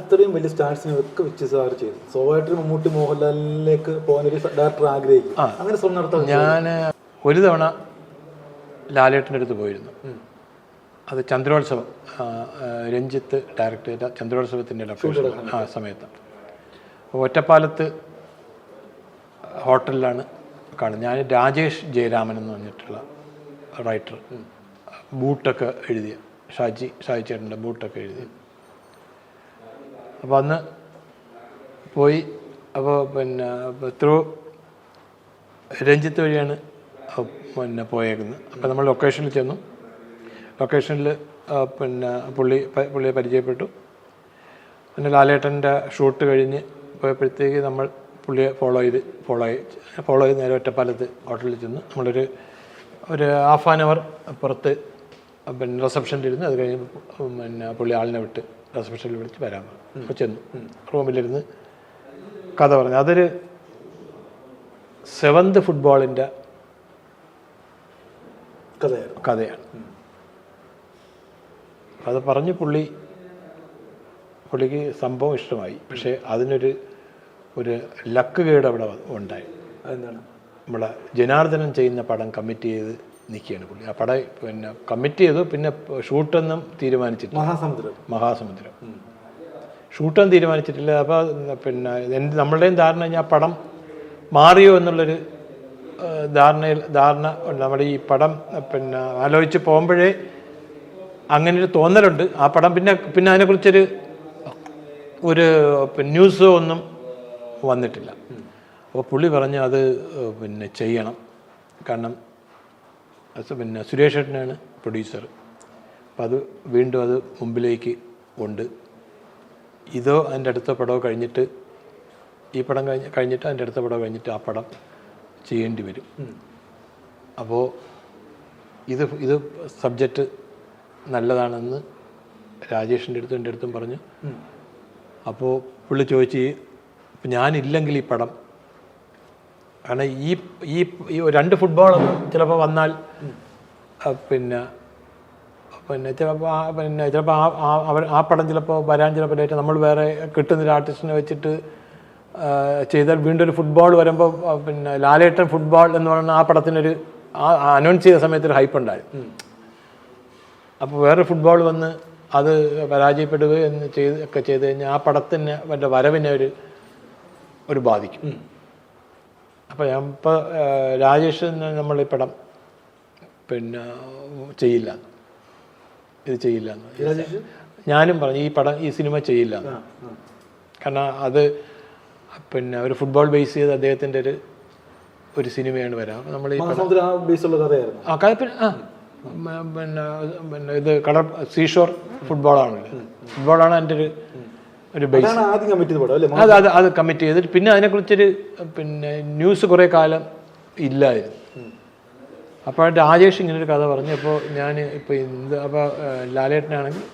ഇത്രയും വലിയ സ്റ്റാർസിനെ ഒക്കെ വെച്ച് സാർ ചെയ്തു. സ്വാഭാവികമായിട്ടും മമ്മൂട്ടി മോഹൻലാലിലേക്ക് പോകാനൊരു ഡയറക്ടർ ആഗ്രഹിക്കും. അങ്ങനെ സ്വപ്നം നടത്താം ഞാൻ ഒരു തവണ ലാലേട്ടന്റെ അടുത്ത് പോയിരുന്നു. അത് ചന്ദ്രോത്സവം. രഞ്ജിത്ത് ഡയറക്ടർ ചെയ്ത ചന്ദ്രോത്സവത്തിന്റെ ലൊക്കേഷൻ ആ സമയത്ത്. ഒറ്റപ്പാലത്ത് ഹോട്ടലിലാണ് കാണുന്നത്. ഞാൻ രാജേഷ് ജയരാമൻ എന്ന് പറഞ്ഞിട്ടുള്ള റൈറ്റർ ബൂട്ടൊക്കെ എഴുതിയ ഷാജി ഷാജി ചേട്ടന്റെ ബൂട്ടൊക്കെ എഴുതിയ അപ്പോൾ അന്ന് പോയി അപ്പോൾ പിന്നെ ത്രൂ രഞ്ജിത്ത് വഴിയാണ് പിന്നെ പോയേക്കുന്നത്. അപ്പോൾ നമ്മൾ ലൊക്കേഷനിൽ ചെന്നു. ലൊക്കേഷനിൽ പിന്നെ പുള്ളി പുള്ളിയെ പരിചയപ്പെട്ടു. പിന്നെ ലാലേട്ടന്റെ ഷൂട്ട് കഴിഞ്ഞ് പോയപ്പോഴത്തേക്ക് നമ്മൾ പുള്ളിയെ ഫോളോ ചെയ്ത് ഫോളോ ഫോളോ ചെയ്ത് നേരെ ഒറ്റപ്പാലത്ത് ഹോട്ടലിൽ ചെന്ന്. നമ്മളൊരു ഒരു ഹാഫ് ആൻ അവർ പുറത്ത് പിന്നെ റിസപ്ഷനിൽ ഇരുന്ന് അത് കഴിഞ്ഞ് പിന്നെ പുള്ളി ആളിനെ വിട്ട് റിസപ്ഷനിൽ വിളിച്ച് വരാൻ അപ്പോൾ ചെന്നു റൂമിലിരുന്ന് കഥ പറഞ്ഞു. അതൊരു സെവന്ത് ഫുട്ബോളിന്റെ കഥയാണ്. കഥയാണ് അത് പറഞ്ഞ് പുള്ളി പുള്ളിക്ക് സംഭവം ഇഷ്ടമായി. പക്ഷേ അതിനൊരു ഒരു ലക്ക് കേട് അവിടെ ഉണ്ടായി. അതെന്താണ്? നമ്മളെ ജനാർദ്ദനം ചെയ്യുന്ന പടം കമ്മിറ്റ് ചെയ്ത് നിൽക്കുകയാണ് പുള്ളി. ആ പട പിന്നെ കമ്മിറ്റ് ചെയ്തു പിന്നെ ഷൂട്ടൊന്നും തീരുമാനിച്ചിട്ടില്ല. മഹാസമുദ്രം. മഹാസമുദ്രം. ഷൂട്ടൊന്നും തീരുമാനിച്ചിട്ടില്ല. അപ്പോൾ പിന്നെ എന്റെ നമ്മളുടെയും ധാരണ കഴിഞ്ഞാൽ ആ പടം മാറിയോ എന്നുള്ളൊരു ധാരണയിൽ ധാരണ നമ്മുടെ ഈ പടം പിന്നെ ആലോചിച്ച് പോകുമ്പോഴേ അങ്ങനെ ഒരു തോന്നലുണ്ട്. ആ പടം പിന്നെ പിന്നെ അതിനെക്കുറിച്ചൊരു ഒരു ന്യൂസോ ഒന്നും വന്നിട്ടില്ല. അപ്പോൾ പുള്ളി പറഞ്ഞു അത് പിന്നെ ചെയ്യണം. കാരണം പിന്നെ സുരേഷ് ഏട്ടനാണ് പ്രൊഡ്യൂസർ അപ്പം അത് വീണ്ടും അത് മുമ്പിലേക്ക് ഉണ്ട് ഇതോ അതിന്റെ അടുത്ത പടമോ കഴിഞ്ഞിട്ട് ഈ പടം കഴിഞ്ഞ് കഴിഞ്ഞിട്ട് അതിന്റെ അടുത്ത പടം കഴിഞ്ഞിട്ട് ആ പടം ചെയ്യേണ്ടി വരും. അപ്പോൾ ഇത് ഇത് സബ്ജക്റ്റ് നല്ലതാണെന്ന് രാജേഷിന്റെ അടുത്തും എന്റെ അടുത്തും പറഞ്ഞു. അപ്പോൾ പുള്ളി ചോദിച്ച് ഞാനില്ലെങ്കിൽ ഈ പടം കാരണം ഈ ഈ രണ്ട് ഫുട്ബോളൊന്നും ചിലപ്പോൾ വന്നാൽ പിന്നെ പിന്നെ ചിലപ്പോൾ ആ പിന്നെ ചിലപ്പോൾ ആ അവർ ആ പടം ചിലപ്പോൾ വരാൻ ചിലപ്പോൾ ലേറ്റ് നമ്മൾ വേറെ കിട്ടുന്നൊരു ആർട്ടിസ്റ്റിനെ വെച്ചിട്ട് ചെയ്താൽ വീണ്ടും ഒരു ഫുട്ബോൾ വരുമ്പോൾ പിന്നെ ലാലേട്ടൻ ഫുട്ബോൾ എന്ന് പറയുന്ന ആ പടത്തിനൊരു ആ അനൗൺസ് ചെയ്ത സമയത്ത് ഒരു ഹൈപ്പ് ഉണ്ടായി അപ്പോൾ വേറെ ഫുട്ബോൾ വന്ന് അത് പരാജയപ്പെടുകയെന്ന് ചെയ്ത് ഒക്കെ ചെയ്ത് കഴിഞ്ഞാൽ ആ പടത്തിന് മറ്റേ വരവിനെ ഒരു ഒരു ബാധിക്കും. അപ്പോൾ ഞാൻ ഇപ്പോൾ രാജേഷ് നമ്മൾ ഈ പടം പിന്നെ ചെയ്യില്ല. ഇത് ചെയ്യില്ല ഞാനും പറഞ്ഞു ഈ പടം ഈ സിനിമ ചെയ്യില്ല കാരണം അത് പിന്നെ ഒരു ഫുട്ബോൾ ബേസ് ചെയ്ത് അദ്ദേഹത്തിന്റെ ഒരു ഒരു സിനിമയാണ് വരാം. നമ്മൾ ഈ ആ കഥ പിന്നെ ആ. പിന്നെ പിന്നെ ഇത് കടൽ സീഷോർ ഫുട്ബോളാണല്ലോ. ഫുട്ബോളാണ് എന്റെ ഒരു ഒരു ബേസ് ആദ്യം കമ്മിറ്റ് ചെയ്ത പടം അല്ലേ? അത് അത് അത് കമ്മിറ്റ് ചെയ്തിട്ട് പിന്നെ അതിനെക്കുറിച്ചൊരു പിന്നെ ന്യൂസ് കുറേ കാലം ഇല്ലായിരുന്നു. അപ്പോൾ രാജേഷ് ഇങ്ങനെ ഒരു കഥ പറഞ്ഞു. അപ്പോൾ ഞാൻ ഇപ്പോൾ എന്ത് അപ്പോൾ ലാലേട്ടനാണെങ്കിൽ.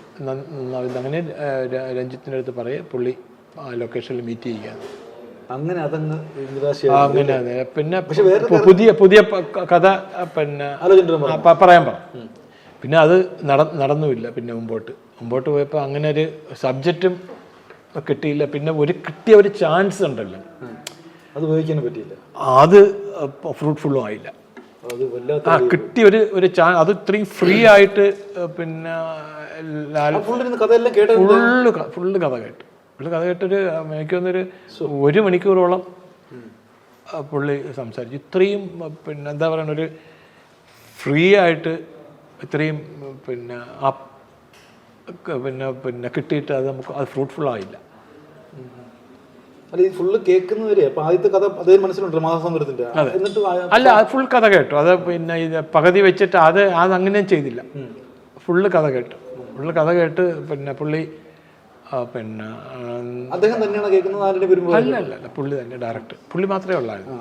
അങ്ങനെ രഞ്ജിത്തിന്റെ അടുത്ത് പറയുക പുള്ളി ആ ലൊക്കേഷനിൽ മീറ്റ് ചെയ്യുക. അങ്ങനെ അതങ്ങ് അങ്ങനെ. പിന്നെ പുതിയ പുതിയ കഥ പിന്നെ പറയാൻ പറ പിന്നെ അത് നട നടന്നുമില്ല പിന്നെ മുമ്പോട്ട്. മുമ്പോട്ട് പോയപ്പോൾ അങ്ങനെ ഒരു സബ്ജക്റ്റും കിട്ടിയില്ല. പിന്നെ ഒരു കിട്ടിയ ഒരു ചാൻസ് ഉണ്ടല്ലോ. അത് ഉപയോഗിക്കാൻ പറ്റിയില്ല. അത് ഫ്രൂട്ട്ഫുള്ളും ആയില്ല. ആ കിട്ടിയ ഒരു ഒരു ചാൻസ് അത് ഇത്രയും ഫ്രീ ആയിട്ട് പിന്നെ ഫുള്ള് ഫുള്ള് കഥ കേട്ടു. ഫുള്ള് കഥ കേട്ടൊരു എനിക്ക് തന്നൊരു ഒരു മണിക്കൂറോളം പുള്ളി സംസാരിച്ചു. ഇത്രയും പിന്നെ എന്താ പറയണ ഒരു ഫ്രീ ആയിട്ട് ഇത്രയും പിന്നെ ആ പിന്നെ പിന്നെ കിട്ടിയിട്ട് അത് നമുക്ക് അത് ഫ്രൂട്ട്ഫുൾ ആയില്ല. അല്ല ഈ ഫുള്ള് കേൾക്കുന്നവരെ അപ്പൊ ആദ്യത്തെ കഥ അതേ എന്നിട്ട് അല്ല അത് ഫുൾ കഥ കേട്ടു. അത് പിന്നെ ഇത് പകുതി വെച്ചിട്ട് അത് അത് അങ്ങനെയും ചെയ്തില്ല. ഫുള്ള് കഥ കേട്ടു. ഫുള്ള് കഥ കേട്ട് പിന്നെ പുള്ളി പിന്നെ അദ്ദേഹം തന്നെയാണ് കേൾക്കുന്നത്? ആരുടെ അല്ല അല്ല അല്ല. പുള്ളി തന്നെ ഡയറക്റ്റ് പുള്ളി മാത്രമേ ഉള്ളായിരുന്നു.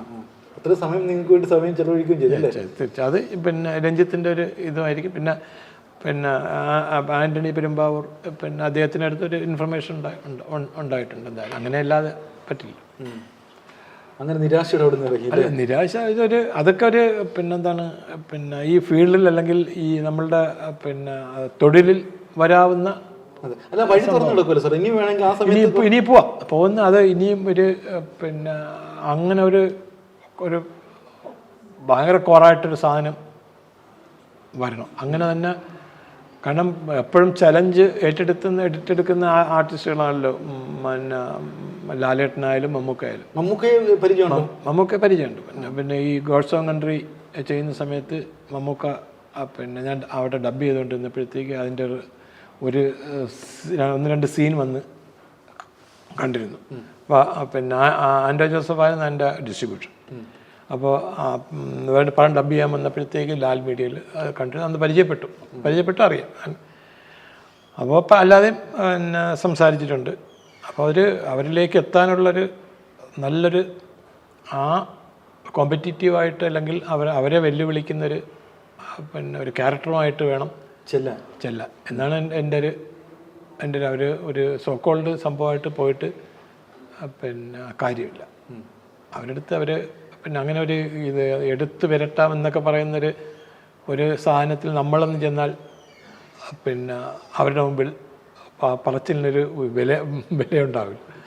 അത്ര സമയം നിങ്ങൾക്ക് വേണ്ടി സമയം ചെലവഴിക്കുകയും ചെയ്തു അത് പിന്നെ രഞ്ജിത്തിന്റെ ഒരു ഇതുമായിരിക്കും. പിന്നെ പിന്നെ ആന്റണി പെരുമ്പാവൂർ പിന്നെ അദ്ദേഹത്തിന്റെ അടുത്തൊരു ഇൻഫർമേഷൻ ഉണ്ടായി ഉണ്ട്- ഉണ്ടായിട്ടുണ്ട് എന്തായാലും. അങ്ങനെ അല്ലാതെ പറ്റില്ല. അങ്ങനെ നിരാശയുടെ അവിടെ നിന്ന് അല്ല നിരാശ ഇതൊരു അതൊക്കെ ഒരു പിന്നെന്താണ് പിന്നെ ഈ ഫീൽഡിൽ അല്ലെങ്കിൽ ഈ നമ്മളുടെ പിന്നെ തൊഴിലിൽ വരാവുന്ന അല്ല വഴി തുറന്നു കൊടുക്കുമല്ലോ സാർ ഇനി വേണമെങ്കിൽ ആ സമയത്ത് ഇനി പോവാം. പോകുന്ന അത് ഇനിയും ഒരു പിന്നെ അങ്ങനെ ഒരു ഒരു ഭയങ്കര കോറായിട്ടൊരു സാധനം വരണം. അങ്ങനെ തന്നെ കാരണം എപ്പോഴും ചലഞ്ച് ഏറ്റെടുക്കുന്ന ഏറ്റെടുക്കുന്ന ആർട്ടിസ്റ്റുകളാണല്ലോ പിന്നെ ലാലേട്ടനായാലും മമ്മൂക്കായാലും മമ്മൂക്കയെ പരിചയമുണ്ടോ? മമ്മൂക്ക പരിചയമുണ്ട്. പിന്നെ പിന്നെ ഈ ഗോഡ്സ് ഓൺ കൺട്രി ചെയ്യുന്ന സമയത്ത് മമ്മൂക്ക പിന്നെ ഞാൻ അവിടെ ഡബ് ചെയ്തുകൊണ്ടിരുന്നപ്പോഴത്തേക്ക് അതിന്റെ ഒരു ഒരു ഒന്ന് രണ്ട് സീൻ വന്ന് കണ്ടിരുന്നു. പിന്നെ ആൻഡ്രോ ജോസഫ് ആയിരുന്നു എന്റെ ഡിസ്ട്രിബ്യൂഷൻ അപ്പോൾ വേണ്ട പണം ഡബ് ചെയ്യാൻ വന്നപ്പോഴത്തേക്ക് ലാൽ മീഡിയയിൽ കണ്ടു. അന്ന് പരിചയപ്പെട്ടു. പരിചയപ്പെട്ടു അറിയാം. അപ്പോൾ അപ്പം അല്ലാതെയും പിന്നെ സംസാരിച്ചിട്ടുണ്ട്. അപ്പോൾ അവർ അവരിലേക്ക് എത്താനുള്ളൊരു നല്ലൊരു ആ കോമ്പറ്റീറ്റീവായിട്ട് അല്ലെങ്കിൽ അവർ അവരെ വെല്ലുവിളിക്കുന്നൊരു പിന്നെ ഒരു ക്യാരക്ടറുമായിട്ട് വേണം ചെല്ലാൻ. ചെല്ല എന്നാണ് എന്റെ എന്റെ ഒരു എന്റെ ഒരു അവർ ഒരു സോക്കോൾഡ് സംഭവമായിട്ട് പോയിട്ട് പിന്നെ കാര്യമില്ല. അവരെടുത്ത് അവർ പിന്നെ അങ്ങനെ ഒരു ഇത് എടുത്ത് വരട്ടാം എന്നൊക്കെ പറയുന്നൊരു ഒരു സാധനത്തിൽ നമ്മളൊന്ന് ചെന്നാൽ പിന്നെ അവരുടെ മുമ്പിൽ പറച്ചിലിനൊരു വില വിലയുണ്ടാവില്ല.